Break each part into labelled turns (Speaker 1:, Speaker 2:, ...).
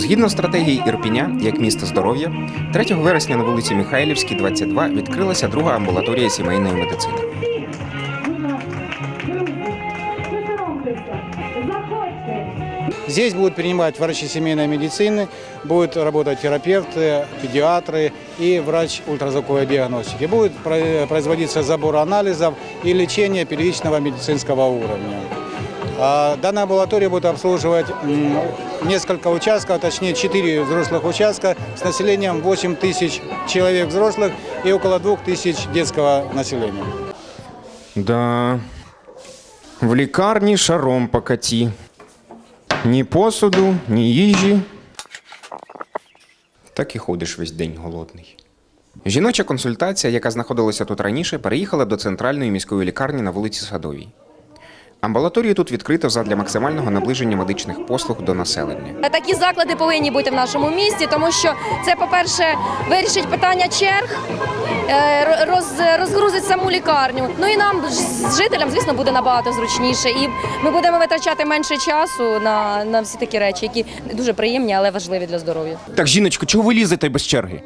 Speaker 1: Згідно стратегії Ірпіня, як місто здоров'я, 3 вересня на вулиці Михайлівській, 22, відкрилася друга амбулаторія сімейної медицини.
Speaker 2: Здесь будут принимать врачи семейной медицины, будут работать терапевты, педиатры и врач ультразвуковой диагностики. Будет про- производиться забор анализов и лечение первичного медицинского уровня. А Данная амбулатория будет обслуживать м, несколько участков, точнее 4 взрослых участка с населением 8 тысяч человек взрослых и около 2 тысяч детского населения.
Speaker 1: Да. В лікарні шаром покаті. Ні посуду, ні їжі. Так і ходиш весь день голодний. Жіноча консультація, яка знаходилася тут раніше, переїхала до центральної міської лікарні на вулиці Садовій. Амбулаторію тут відкрито задля максимального наближення медичних послуг до населення.
Speaker 3: Такі заклади повинні бути в нашому місті, тому що це, по-перше, вирішить питання черг, е, роз, розгрузить саму лікарню. Ну і нам, з жителям, звісно, буде набагато зручніше. І ми будемо витрачати менше часу на, на всі такі речі, які дуже приємні, але важливі для здоров'я.
Speaker 1: Так, жіночко, чого ви лізете без черги?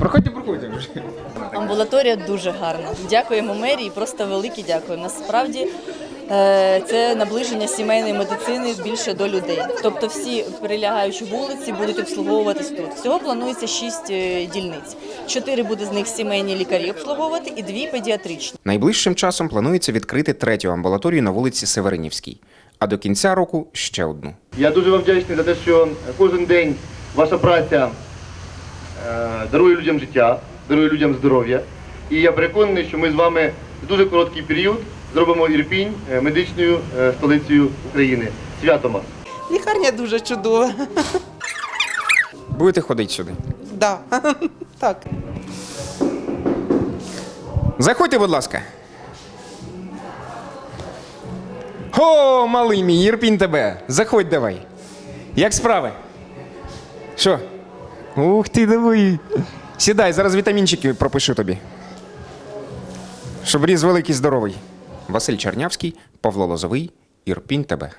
Speaker 1: Проходьте, проходьте.
Speaker 4: Амбулаторія дуже гарна. Дякуємо мерії, просто велике дякую. Насправді е, це наближення сімейної медицини більше до людей. Тобто всі прилягаючі вулиці будуть обслуговуватись тут. Всього планується шість е, дільниць. Чотири буде з них сімейні лікарі обслуговувати і дві педіатричні.
Speaker 1: Найближчим часом планується відкрити третю амбулаторію на вулиці Северинівській, а до кінця року ще одну.
Speaker 5: Я дуже вам вдячний за те, що кожен день ваша праця дарує людям життя, дарує людям здоров'я. І я переконаний, що ми з вами в дуже короткий період зробимо Ірпінь е, медичною е, столицею України. Святом вас!
Speaker 6: Лікарня дуже чудова.
Speaker 1: Будете ходити сюди.
Speaker 6: Да. Так.
Speaker 1: Заходьте, будь ласка. О, малий мій, Ірпінь тебе. Заходь давай. Як справи? Що? Ух ти, диви. Сідай, зараз вітамінчики пропишу тобі. Щоб різ великий здоровий. Василь Чернявський, Павло Лозовий, Ірпінь тебе.